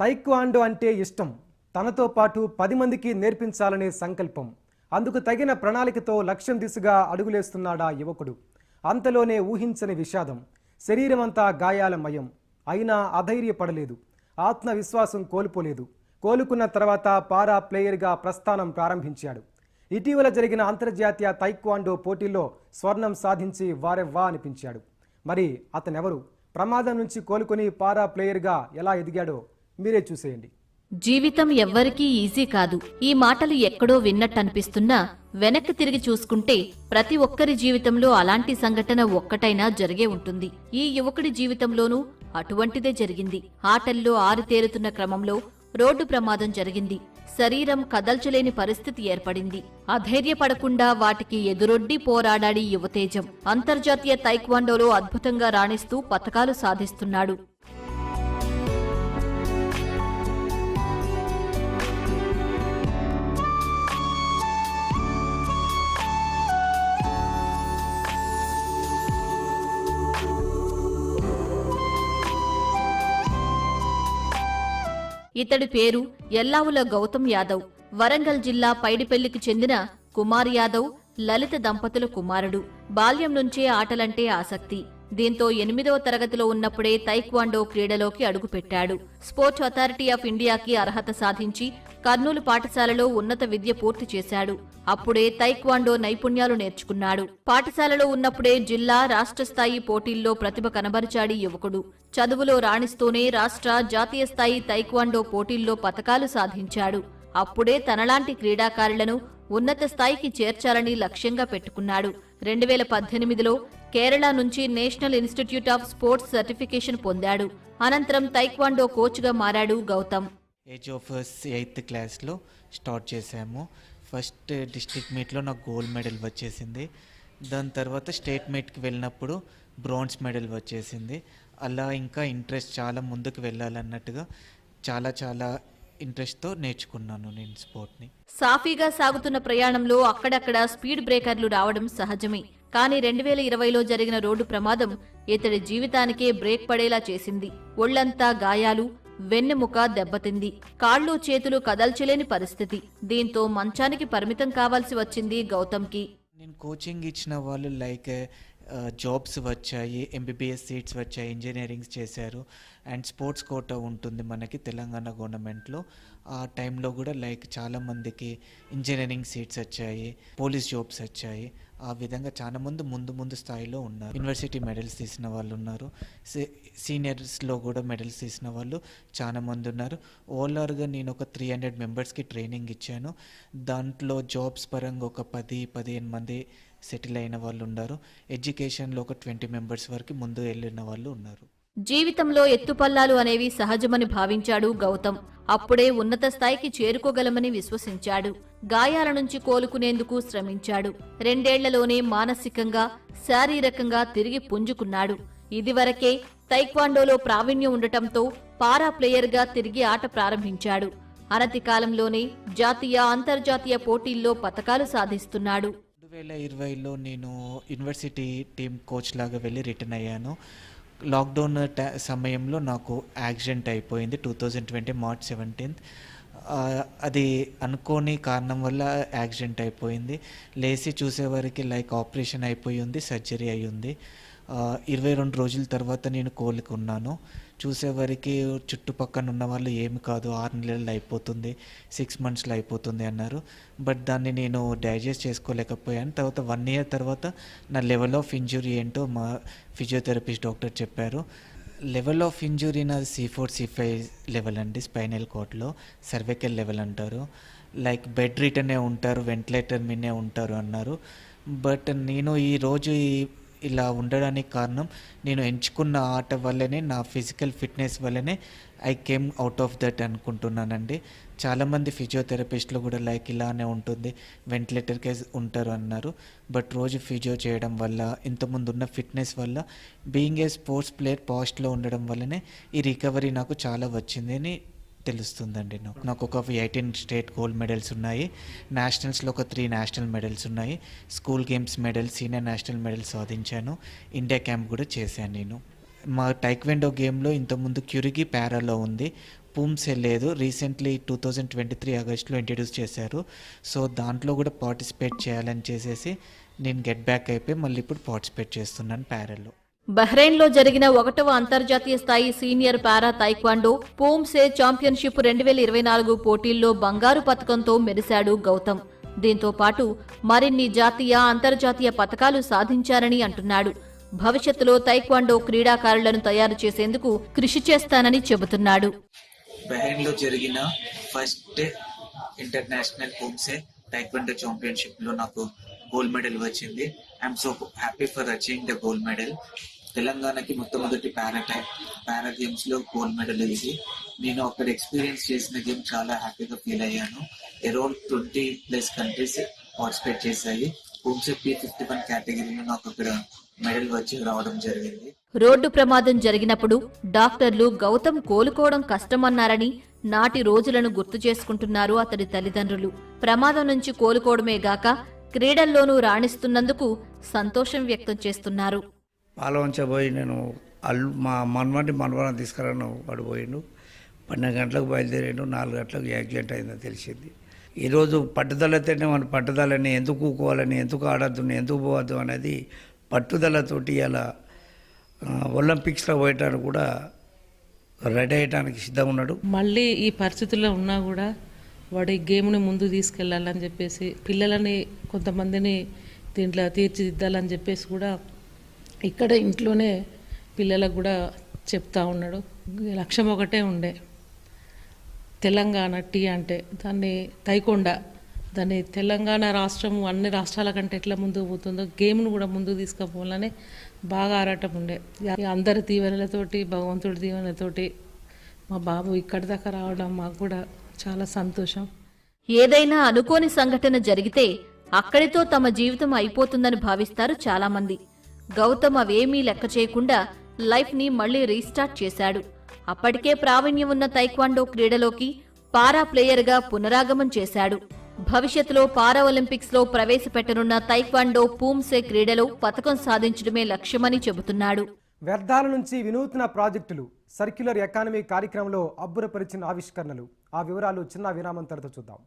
Taekwondo అంటే ఇష్టం. తనతో పాటు పది మందికి నేర్పించాలనే సంకల్పం. అందుకు తగిన ప్రణాళికతో లక్ష్యం దిశగా అడుగులేస్తున్నాడా యువకుడు. అంతలోనే ఊహించని విషాదం. శరీరమంతా గాయాలమయం. అయినా అధైర్యపడలేదు. ఆత్మవిశ్వాసం కోల్పోలేదు. కోలుకున్న తర్వాత పారా ప్లేయర్గా ప్రస్థానం ప్రారంభించాడు. ఇటీవల జరిగిన అంతర్జాతీయ తైక్వాండో పోటీల్లో స్వర్ణం సాధించి వారెవ్వా అనిపించాడు. మరి అతనెవరు? ప్రమాదం నుంచి కోలుకుని పారా ప్లేయర్గా ఎలా ఎదిగాడో మీరే చూసేయండి. జీవితం ఎవ్వరికీ ఈజీ కాదు. ఈ మాటలు ఎక్కడో విన్నట్టనిపిస్తున్నా వెనక్కి తిరిగి చూసుకుంటే ప్రతి ఒక్కరి జీవితంలో అలాంటి సంఘటన ఒక్కటైనా జరిగే ఉంటుంది. ఈ యువకుడి జీవితంలోనూ అటువంటిదే జరిగింది. ఆటల్లో ఆరితేరుతున్న క్రమంలో రోడ్డు ప్రమాదం జరిగింది. శరీరం కదల్చలేని పరిస్థితి ఏర్పడింది. అధైర్యపడకుండా వాటికి ఎదురొడ్డి పోరాడాడి యువతేజం. అంతర్జాతీయ తైక్వాండోలో అద్భుతంగా రాణిస్తూ పతకాలు సాధిస్తున్నాడు. ఇతడి పేరు ఎల్లావుల గౌతమ్ యాదవ్. వరంగల్ జిల్లా పైడిపెల్లికి చెందిన కుమార్ యాదవ్ లలిత దంపతుల కుమారుడు. బాల్యం నుంచే ఆటలంటే ఆసక్తి. దీంతో ఎనిమిదవ తరగతిలో ఉన్నప్పుడే తైక్వాండో క్రీడలోకి అడుగుపెట్టాడు. స్పోర్ట్స్ అథారిటీ ఆఫ్ ఇండియాకి అర్హత సాధించి కర్నూలు పాఠశాలలో ఉన్నత విద్య పూర్తి చేశాడు. అప్పుడే తైక్వాండో నైపుణ్యాలు నేర్చుకున్నాడు. పాఠశాలలో ఉన్నప్పుడే జిల్లా రాష్ట్ర స్థాయి పోటీల్లో ప్రతిభ కనబరిచాడి యువకుడు. చదువులో రాణిస్తూనే రాష్ట్ర జాతీయ స్థాయి తైక్వాండో పోటీల్లో పతకాలు సాధించాడు. అప్పుడే తనలాంటి క్రీడాకారులను ఉన్నత స్థాయికి చేర్చాలని లక్ష్యంగా పెట్టుకున్నాడు. రెండు వేల పద్దెనిమిదిలో కేరళ నుంచి National Institute of Sports certification పొందాడు. అనంతరం తైక్వాండో కోచ్గా మారాడు గౌతమ్. ఏజ్ ఆఫ్ ఎయిత్ క్లాస్లో స్టార్ట్ చేసాము ఫస్ట్ డిస్ట్రిక్ట్ మీట్లో నాకు గోల్డ్ మెడల్ వచ్చేసింది. దాని తర్వాత స్టేట్ మీట్కి వెళ్ళినప్పుడు బ్రాంజ్ మెడల్ వచ్చేసింది. అలా ఇంకా ఇంట్రెస్ట్ చాలా ముందుకు వెళ్ళాలన్నట్టుగా చాలా చాలా ఇంట్రెస్ట్తో నేర్చుకున్నాను నేను స్పోర్ట్ని సాఫీగా సాగుతున్న ప్రయాణంలో అక్కడక్కడ స్పీడ్ బ్రేకర్లు రావడం సహజమే. కానీ రెండు వేల ఇరవైలో జరిగిన రోడ్డు ప్రమాదం ఇతడి జీవితానికే బ్రేక్ పడేలా చేసింది. ఒళ్ళంతా గాయాలు వెన్నెముక దెబ్బతింది. కాళ్ళు చేతులు కదల్చలేని పరిస్థితి. దీంతో మంచానికి పరిమితం కావాల్సి వచ్చింది గౌతమ్కి. నేను కోచింగ్ ఇచ్చిన వాళ్ళు లైక్ జాబ్స్ వచ్చాయి ఎంబీబీఎస్ సీట్స్ వచ్చాయి ఇంజనీరింగ్స్ చేశారు. అండ్ స్పోర్ట్స్ కోట ఉంటుంది మనకి తెలంగాణ గవర్నమెంట్లో. ఆ టైంలో కూడా లైక్ చాలామందికి ఇంజనీరింగ్ సీట్స్ వచ్చాయి పోలీస్ జాబ్స్ వచ్చాయి. ఆ విధంగా చాలా మంది ముందు ముందు స్థాయిలో ఉన్నారు. యూనివర్సిటీ మెడల్స్ తీసిన వాళ్ళు ఉన్నారు. సీనియర్స్లో కూడా మెడల్స్ తీసిన వాళ్ళు చాలా మంది ఉన్నారు. ఓవరాల్గా నేను ఒక త్రీ హండ్రెడ్ మెంబర్స్కి ట్రైనింగ్ ఇచ్చాను. దాంట్లో జాబ్స్ పరంగా ఒక పది పదిహేను మంది సెటిల్ అయిన వాళ్ళు ఉన్నారు. ఎడ్యుకేషన్లో ఒక ట్వంటీ మెంబర్స్ వరకు ముందు వెళ్ళిన వాళ్ళు ఉన్నారు. జీవితంలో ఎత్తుపల్లాలు అనేవి సహజమని భావించాడు గౌతమ్. అప్పుడే ఉన్నత స్థాయికి చేరుకోగలమని విశ్వసించాడు. గాయాల నుంచి కోలుకునేందుకు శ్రమించాడు. రెండేళ్ళలోనే మానసికంగా శారీరకంగా తిరిగి పుంజుకున్నాడు. ఇదివరకే తైక్వాండోలో ప్రావీణ్యం ఉండటంతో పారా ప్లేయర్గా తిరిగి ఆట ప్రారంభించాడు. అనతి కాలంలోనే జాతీయ అంతర్జాతీయ పోటీల్లో పతకాలు సాధిస్తున్నాడు. వేల ఇరవైలో నేను యూనివర్సిటీ టీమ్ కోచ్ లాగా వెళ్ళి రిటర్న్ అయ్యాను. లాక్డౌన్ టై- సమయంలో నాకు యాక్సిడెంట్ అయిపోయింది two thousand twenty March seventeenth. అది అనుకోని కారణం వల్ల యాక్సిడెంట్ అయిపోయింది. లేచి చూసేవారికి లైక్ ఆపరేషన్ అయిపోయి ఉంది సర్జరీ అయి ఉంది. ఇరవై రెండు రోజుల తర్వాత నేను కోలుకున్నాను. చూసేవరకు చుట్టుపక్కన ఉన్న వాళ్ళు ఏమి కాదు ఆరు నెలలు అయిపోతుంది సిక్స్ మంత్స్లో అయిపోతుంది అన్నారు. బట్ దాన్ని నేను డైజెస్ట్ చేసుకోలేకపోయాను. తర్వాత వన్ ఇయర్ తర్వాత నా లెవెల్ ఆఫ్ ఇంజురీ ఏంటో మా ఫిజియోథెరపిస్ట్ డాక్టర్ చెప్పారు. లెవెల్ ఆఫ్ ఇంజురీ నాది C four C five level అండి స్పైనల్ కోట్లో సర్వైకల్ లెవెల్ అంటారు. లైక్ బెడ్ రిటర్నే ఉంటారు వెంటిలేటర్ మీనే ఉంటారు అన్నారు. బట్ నేను ఈరోజు ఈ ఇలా ఉండడానికి కారణం నేను ఎంచుకున్న ఆట వల్లనే నా ఫిజికల్ ఫిట్నెస్ వల్లనే I came out of that అనుకుంటున్నానండి. చాలామంది ఫిజియోథెరపిస్టులు కూడా లైక్ ఇలానే ఉంటుంది వెంటిలేటర్కే ఉంటారు అన్నారు. బట్ రోజు ఫిజియో చేయడం వల్ల ఇంతకుముందు ఉన్న ఫిట్నెస్ వల్ల బీయింగ్ ఏ స్పోర్ట్స్ ప్లేయర్ పాస్ట్లో ఉండడం వల్లనే ఈ రికవరీ నాకు చాలా వచ్చింది. అని తెలుస్తుందండి నాకు. నాకు ఒక ఎయిటీన్ స్టేట్ గోల్డ్ మెడల్స్ ఉన్నాయి. నేషనల్స్లో ఒక త్రీ నేషనల్ మెడల్స్ ఉన్నాయి. School games medal senior national medal సాధించాను. ఇండియా క్యాంప్ కూడా చేశాను నేను. మా టైక్వెండో గేమ్లో ఇంతకుముందు క్యూరిగి ప్యారాలో ఉంది. పూమ్సే లేదు. Recently two thousand twenty three ఆగస్ట్లో ఇంట్రడ్యూస్ చేశారు. సో దాంట్లో కూడా పార్టిసిపేట్ చేయాలని చేసేసి నేను గెట్ బ్యాక్ అయిపోయి మళ్ళీ ఇప్పుడు పార్టిసిపేట్ చేస్తున్నాను ప్యారల్లో బహ్రెయిన్లో జరిగిన ఒకటవ అంతర్జాతీయ స్థాయి senior para taekwondo poomsae championship రెండు వేల ఇరవై నాలుగు పోటీల్లో బంగారు పతకంతో మెరిశాడు గౌతమ్. దీంతో పాటు మరిన్ని జాతీయ అంతర్జాతీయ పతకాలు సాధించారని అంటున్నాడు. భవిష్యత్తులో తైక్వాండో క్రీడాకారులను తయారు చేసేందుకు కృషి చేస్తానని చెబుతున్నాడు. బహ్రెయిన్లో జరిగిన ఫస్ట్ ఇంటర్నేషనల్ హోమ్సే టైక్వండో ఛాంపియన్షిప్లో నాకు గోల్డ్ మెడల్ వచ్చింది. I'm so happy for achieving the gold medal. తెలంగాణకి మొట్టమొదటి పారా పారా గేమ్స్లో గోల్డ్ మెడల్ వేసి నేను అక్కడ ఎక్స్పీరియన్స్ చేసిన గేమ్ చాలా హ్యాపీగా ఫీల్ అయ్యాను. Around twenty plus countries participate చేశాయి. హోమ్సే ఫిఫ్టీ వన్ కేటగిరీలో నాకు అక్కడ మెడల్ వచ్చి రావడం జరిగింది. రోడ్డు ప్రమాదం జరిగినప్పుడు డాక్టర్లు గౌతమ్ కోలుకోవడం కష్టమన్నారని నాటి రోజులను గుర్తు చేసుకుంటున్నారు అతడి తల్లిదండ్రులు. ప్రమాదం నుంచి కోలుకోవడమే గాక క్రీడల్లోనూ రాణిస్తున్నందుకు సంతోషం వ్యక్తం చేస్తున్నారు. పాలవంచబోయి నేను అల్లు మా మన్వంటి మన్వరం తీసుకురాను. వాడు పోయిండు. పన్నెండు గంటలకు బయలుదేరిండు. నాలుగు గంటలకు యాక్సిడెంట్ అయిందని తెలిసింది. ఈరోజు పట్టుదలతోనే మన పట్టుదలని ఎందుకు కూకోవాలని ఎందుకు ఆడద్దు ఎందుకు పోవద్దు అనేది పట్టుదలతోటి అలా ఒలింపిక్స్లో పోయటానికి కూడా రెడీ అయ్యడానికి సిద్ధంగా ఉన్నాడు మళ్ళీ ఈ పరిస్థితుల్లో ఉన్నా కూడా వాడు ఈ గేమ్ని ముందు తీసుకెళ్ళాలని చెప్పేసి పిల్లలని కొంతమందిని దీంట్లో తీర్చిదిద్దాలని చెప్పేసి కూడా ఇక్కడ ఇంట్లోనే పిల్లలకు కూడా చెప్తా ఉన్నాడు. లక్ష్యం ఒకటే ఉండే. తెలంగాణ టీ అంటే దాన్ని తైకొండ దాన్ని తెలంగాణ రాష్ట్రం అన్ని రాష్ట్రాల కంటే ఎట్లా ముందుకు పోతుందో గేమ్ను కూడా ముందుకు తీసుకుపోవాలని బాగా ఆరాటం ఉండే. అందరి దీవెనలతోటి భగవంతుడి దీవెనలతోటి మా బాబు ఇక్కడి దాకా రావడం మాకు కూడా చాలా సంతోషం. ఏదైనా అనుకోని సంఘటన జరిగితే అక్కడితో తమ జీవితం అయిపోతుందని భావిస్తారు చాలామంది. గౌతమ్ అవేమీ లెక్క చేయకుండా లైఫ్ని మళ్ళీ రీస్టార్ట్ చేశాడు. అప్పటికే ప్రావీణ్యం ఉన్న తైక్వాండో క్రీడలోకి పారా ప్లేయర్గా పునరాగమం చేశాడు. భవిష్యత్తులో పారా ఒలింపిక్స్లో ప్రవేశపెట్టనున్న తైక్వాండో పూమ్సే క్రీడలో పతకం సాధించడమే లక్ష్యమని చెబుతున్నాడు. వ్యర్థాల నుంచి వినూత్న ప్రాజెక్టులు సర్క్యులర్ ఎకానమీ కార్యక్రమంలో అబ్బురపరిచిన ఆవిష్కరణలు. ఆ వివరాలు చిన్న విరామం తర్వాత చూద్దాం.